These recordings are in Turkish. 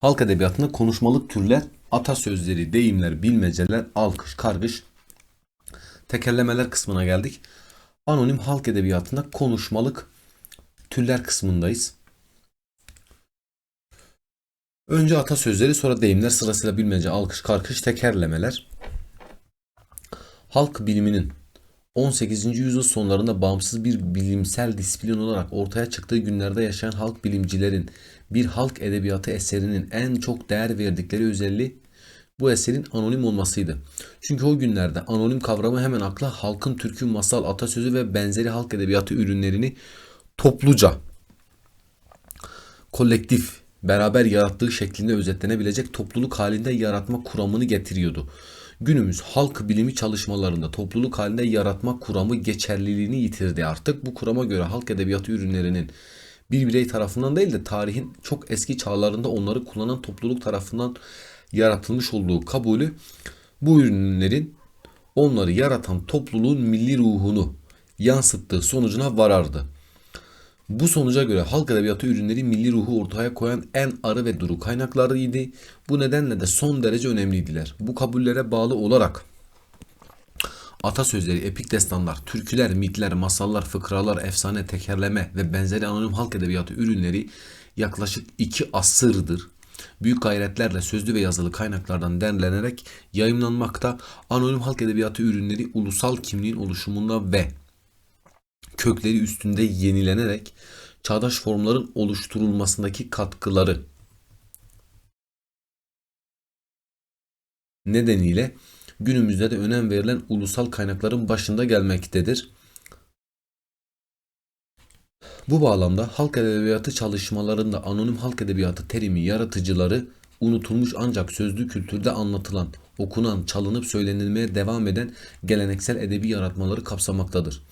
Halk edebiyatında konuşmalık türler, atasözleri, deyimler, bilmeceler, alkış, kargış, tekerlemeler kısmına geldik. Anonim halk edebiyatında konuşmalık türler kısmındayız. Önce atasözleri, sonra deyimler, sırasıyla bilmece, alkış, karkış, tekerlemeler. Halk biliminin 18. yüzyıl sonlarında bağımsız bir bilimsel disiplin olarak ortaya çıktığı günlerde yaşayan halk bilimcilerin bir halk edebiyatı eserinin en çok değer verdikleri özelliği bu eserin anonim olmasıydı. Çünkü o günlerde anonim kavramı hemen akla halkın türkü, masal, atasözü ve benzeri halk edebiyatı ürünlerini topluca, kolektif, beraber yarattığı şeklinde özetlenebilecek topluluk halinde yaratma kuramını getiriyordu. Günümüz halk bilimi çalışmalarında topluluk halinde yaratma kuramı geçerliliğini yitirdi artık. Bu kurama göre halk edebiyatı ürünlerinin bir birey tarafından değil de tarihin çok eski çağlarında onları kullanan topluluk tarafından yaratılmış olduğu kabulü bu ürünlerin onları yaratan topluluğun milli ruhunu yansıttığı sonucuna varardı. Bu sonuca göre halk edebiyatı ürünleri milli ruhu ortaya koyan en arı ve duru kaynaklarıydı. Bu nedenle de son derece önemliydiler. Bu kabullere bağlı olarak atasözleri, epik destanlar, türküler, mitler, masallar, fıkralar, efsane, tekerleme ve benzeri anonim halk edebiyatı ürünleri yaklaşık iki asırdır büyük gayretlerle sözlü ve yazılı kaynaklardan derlenerek yayımlanmakta. Anonim halk edebiyatı ürünleri ulusal kimliğin oluşumunda ve kökleri üstünde yenilenerek çağdaş formların oluşturulmasındaki katkıları nedeniyle günümüzde de önem verilen ulusal kaynakların başında gelmektedir. Bu bağlamda halk edebiyatı çalışmalarında anonim halk edebiyatı terimi yaratıcıları unutulmuş ancak sözlü kültürde anlatılan, okunan, çalınıp söylenilmeye devam eden geleneksel edebi yaratmaları kapsamaktadır.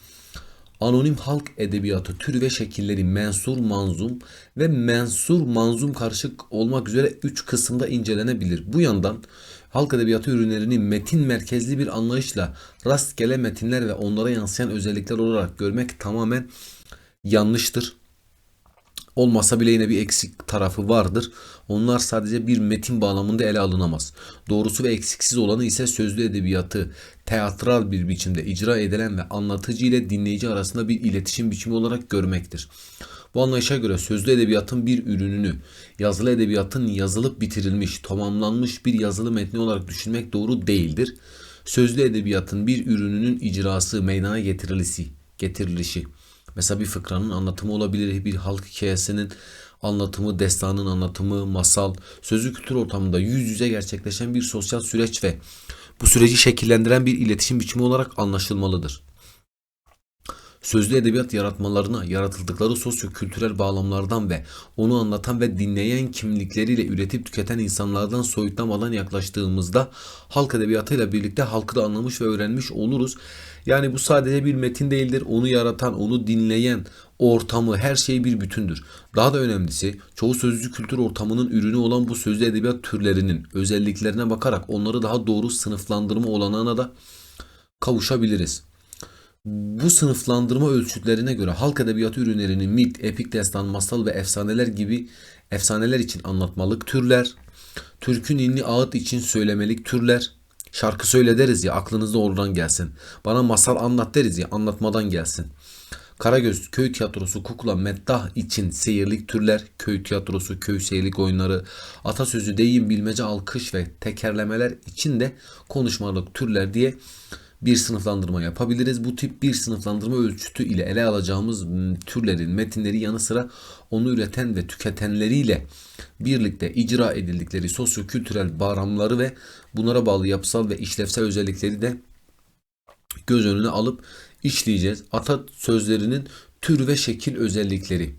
Anonim halk edebiyatı türü ve şekilleri mensur manzum ve mensur manzum karışık olmak üzere üç kısımda incelenebilir. Bu yandan halk edebiyatı ürünlerini metin merkezli bir anlayışla rastgele metinler ve onlara yansıyan özellikler olarak görmek tamamen yanlıştır. Olmasa bile yine bir eksik tarafı vardır. Onlar sadece bir metin bağlamında ele alınamaz. Doğrusu ve eksiksiz olanı ise sözlü edebiyatı teatral bir biçimde icra edilen ve anlatıcı ile dinleyici arasında bir iletişim biçimi olarak görmektir. Bu anlayışa göre sözlü edebiyatın bir ürününü yazılı edebiyatın yazılıp bitirilmiş, tamamlanmış bir yazılı metni olarak düşünmek doğru değildir. Sözlü edebiyatın bir ürününün icrası, meydana getirilisi, getirilişi Mesela bir fıkranın anlatımı olabilir, bir halk hikayesinin anlatımı, destanın anlatımı, masal, sözlü kültür ortamında yüz yüze gerçekleşen bir sosyal süreç ve bu süreci şekillendiren bir iletişim biçimi olarak anlaşılmalıdır. Sözlü edebiyat yaratmalarına yaratıldıkları sosyo-kültürel bağlamlardan ve onu anlatan ve dinleyen kimlikleriyle üretip tüketen insanlardan soyutlamadan yaklaştığımızda halk edebiyatıyla birlikte halkı da anlamış ve öğrenmiş oluruz. Yani bu sadece bir metin değildir. Onu yaratan, onu dinleyen ortamı, her şey bir bütündür. Daha da önemlisi çoğu sözlü kültür ortamının ürünü olan bu sözlü edebiyat türlerinin özelliklerine bakarak onları daha doğru sınıflandırma olanağına da kavuşabiliriz. Bu sınıflandırma ölçütlerine göre halk edebiyatı ürünlerini mit, epik destan, masal ve efsaneler gibi efsaneler için anlatmalık türler, türkü ninni ağıt için söylemelik türler, şarkı söyle deriz ya aklınızda oradan gelsin. Bana masal anlat deriz ya anlatmadan gelsin. Karagöz, köy tiyatrosu, kukla, meddah için seyirlik türler, köy tiyatrosu, köy seyirlik oyunları, atasözü, deyim, bilmece, alkış ve tekerlemeler için de konuşmalık türler diye bir sınıflandırma yapabiliriz. Bu tip bir sınıflandırma ölçütü ile ele alacağımız türlerin metinleri yanı sıra onu üreten ve tüketenleriyle birlikte icra edildikleri sosyo-kültürel bağlamları ve bunlara bağlı yapısal ve işlevsel özellikleri de göz önüne alıp işleyeceğiz. Ata sözlerinin tür ve şekil özellikleri.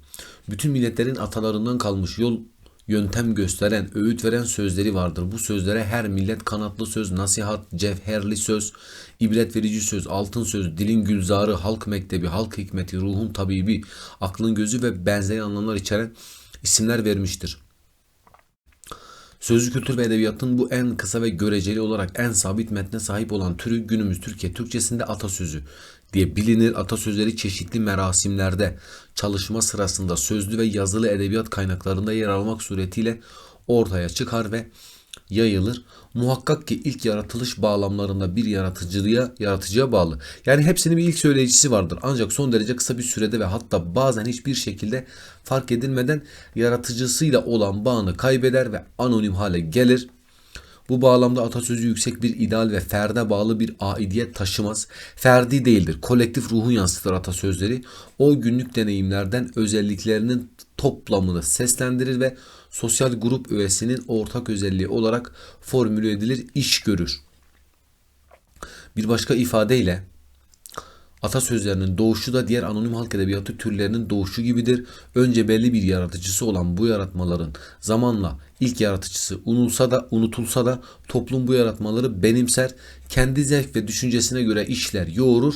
Bütün milletlerin atalarından kalmış yol yöntem gösteren, öğüt veren sözleri vardır. Bu sözlere her millet kanatlı söz, nasihat, cevherli söz, ibret verici söz, altın söz, dilin gülzarı, halk mektebi, halk hikmeti, ruhun tabibi, aklın gözü ve benzeri anlamlar içeren isimler vermiştir. Sözlü kültür ve edebiyatın bu en kısa ve göreceli olarak en sabit metne sahip olan türü günümüz Türkiye Türkçesinde atasözü diye bilinir. Atasözleri çeşitli merasimlerde çalışma sırasında sözlü ve yazılı edebiyat kaynaklarında yer almak suretiyle ortaya çıkar ve yayılır. Muhakkak ki ilk yaratılış bağlamlarında bir yaratıcılığa, yaratıcıya bağlı. Yani hepsinin bir ilk söyleyicisi vardır. Ancak son derece kısa bir sürede ve hatta bazen hiçbir şekilde fark edilmeden yaratıcısıyla olan bağını kaybeder ve anonim hale gelir. Bu bağlamda atasözü yüksek bir ideal ve ferde bağlı bir aidiyet taşımaz. Ferdi değildir. Kolektif ruhu yansıtır atasözleri. O günlük deneyimlerden özelliklerinin toplamını seslendirir ve sosyal grup üyesinin ortak özelliği olarak formüle edilir, iş görür. Bir başka ifadeyle Atasözlerinin doğuşu da diğer anonim halk edebiyatı türlerinin doğuşu gibidir. Önce belli bir yaratıcısı olan bu yaratmaların zamanla ilk yaratıcısı unulsa da unutulsa da toplum bu yaratmaları benimser, kendi zevk ve düşüncesine göre işler, yoğurur,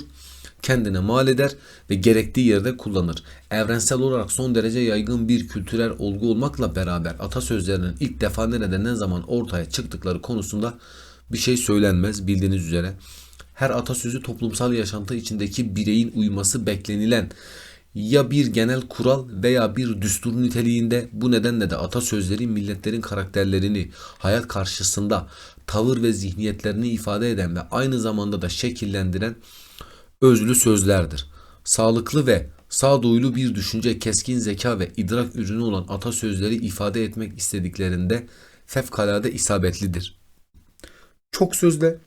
kendine mal eder ve gerektiği yerde kullanır. Evrensel olarak son derece yaygın bir kültürel olgu olmakla beraber atasözlerinin ilk defa nerede ne zaman ortaya çıktıkları konusunda bir şey söylenmez bildiğiniz üzere her atasözü toplumsal yaşantı içindeki bireyin uyması beklenilen ya bir genel kural veya bir düstur niteliğinde bu nedenle de atasözleri milletlerin karakterlerini hayat karşısında tavır ve zihniyetlerini ifade eden ve aynı zamanda da şekillendiren özlü sözlerdir. Sağlıklı ve sağduyulu bir düşünce, keskin zeka ve idrak ürünü olan atasözleri ifade etmek istediklerinde fevkalade isabetlidir. Çok sözle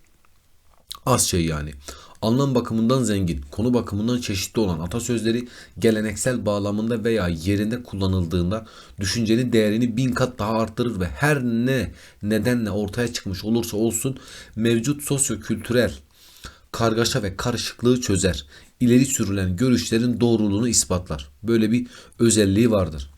Az şey yani. Anlam bakımından zengin, konu bakımından çeşitli olan atasözleri geleneksel bağlamında veya yerinde kullanıldığında düşüncenin değerini bin kat daha arttırır ve her ne nedenle ortaya çıkmış olursa olsun mevcut sosyo-kültürel kargaşa ve karışıklığı çözer. İleri sürülen görüşlerin doğruluğunu ispatlar. Böyle bir özelliği vardır.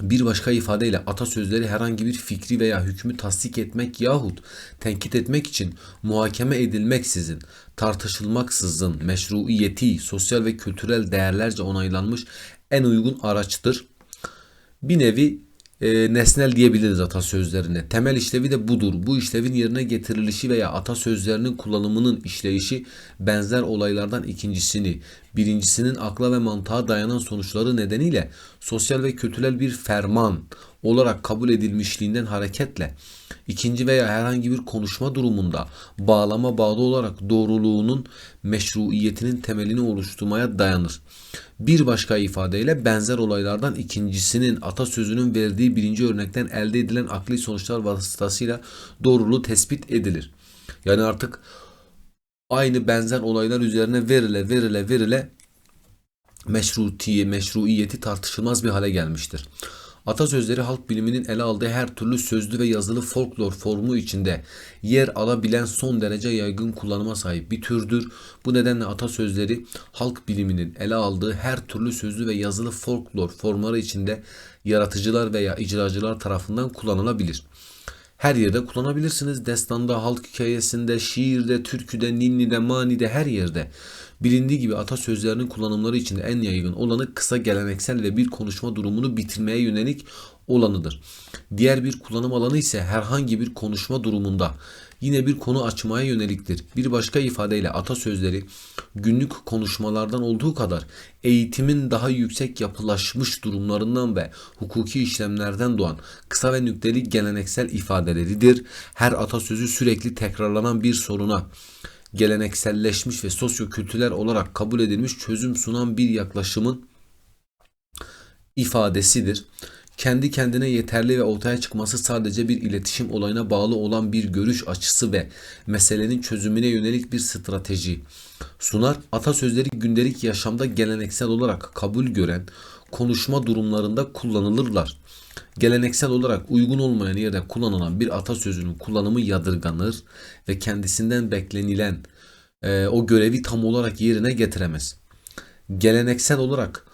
Bir başka ifadeyle atasözleri herhangi bir fikri veya hükmü tasdik etmek yahut tenkit etmek için muhakeme edilmeksizin, tartışılmaksızın meşruiyeti, sosyal ve kültürel değerlerce onaylanmış en uygun araçtır. Bir nevi e, nesnel diyebiliriz atasözlerine. Temel işlevi de budur. Bu işlevin yerine getirilişi veya atasözlerinin kullanımının işleyişi benzer olaylardan ikincisini, birincisinin akla ve mantığa dayanan sonuçları nedeniyle sosyal ve kültürel bir ferman olarak kabul edilmişliğinden hareketle ikinci veya herhangi bir konuşma durumunda bağlama bağlı olarak doğruluğunun meşruiyetinin temelini oluşturmaya dayanır. Bir başka ifadeyle benzer olaylardan ikincisinin atasözünün verdiği birinci örnekten elde edilen akli sonuçlar vasıtasıyla doğruluğu tespit edilir. Yani artık aynı benzer olaylar üzerine verile verile verile meşrutiye, meşruiyeti tartışılmaz bir hale gelmiştir. Atasözleri halk biliminin ele aldığı her türlü sözlü ve yazılı folklor formu içinde yer alabilen son derece yaygın kullanıma sahip bir türdür. Bu nedenle atasözleri halk biliminin ele aldığı her türlü sözlü ve yazılı folklor formları içinde yaratıcılar veya icracılar tarafından kullanılabilir. Her yerde kullanabilirsiniz. Destanda, halk hikayesinde, şiirde, türküde, ninnide, manide her yerde. Bilindiği gibi atasözlerinin kullanımları içinde en yaygın olanı kısa geleneksel ve bir konuşma durumunu bitirmeye yönelik olanıdır. Diğer bir kullanım alanı ise herhangi bir konuşma durumunda yine bir konu açmaya yöneliktir. Bir başka ifadeyle atasözleri günlük konuşmalardan olduğu kadar eğitimin daha yüksek yapılaşmış durumlarından ve hukuki işlemlerden doğan kısa ve nükteli geleneksel ifadeleridir. Her atasözü sürekli tekrarlanan bir soruna gelenekselleşmiş ve sosyo-kültürel olarak kabul edilmiş çözüm sunan bir yaklaşımın ifadesidir. Kendi kendine yeterli ve ortaya çıkması sadece bir iletişim olayına bağlı olan bir görüş açısı ve meselenin çözümüne yönelik bir strateji sunar. Atasözleri gündelik yaşamda geleneksel olarak kabul gören konuşma durumlarında kullanılırlar. Geleneksel olarak uygun olmayan yerde kullanılan bir atasözünün kullanımı yadırganır ve kendisinden beklenilen e, o görevi tam olarak yerine getiremez. Geleneksel olarak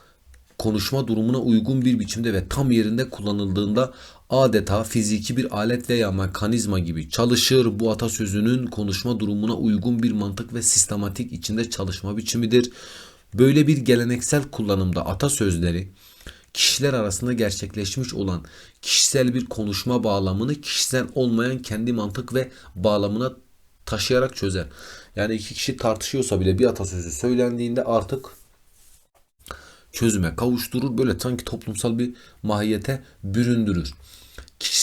konuşma durumuna uygun bir biçimde ve tam yerinde kullanıldığında adeta fiziki bir alet veya mekanizma gibi çalışır. Bu atasözünün konuşma durumuna uygun bir mantık ve sistematik içinde çalışma biçimidir. Böyle bir geleneksel kullanımda atasözleri kişiler arasında gerçekleşmiş olan kişisel bir konuşma bağlamını kişisel olmayan kendi mantık ve bağlamına taşıyarak çözer. Yani iki kişi tartışıyorsa bile bir atasözü söylendiğinde artık çözüme kavuşturur. Böyle sanki toplumsal bir mahiyete büründürür. kişisel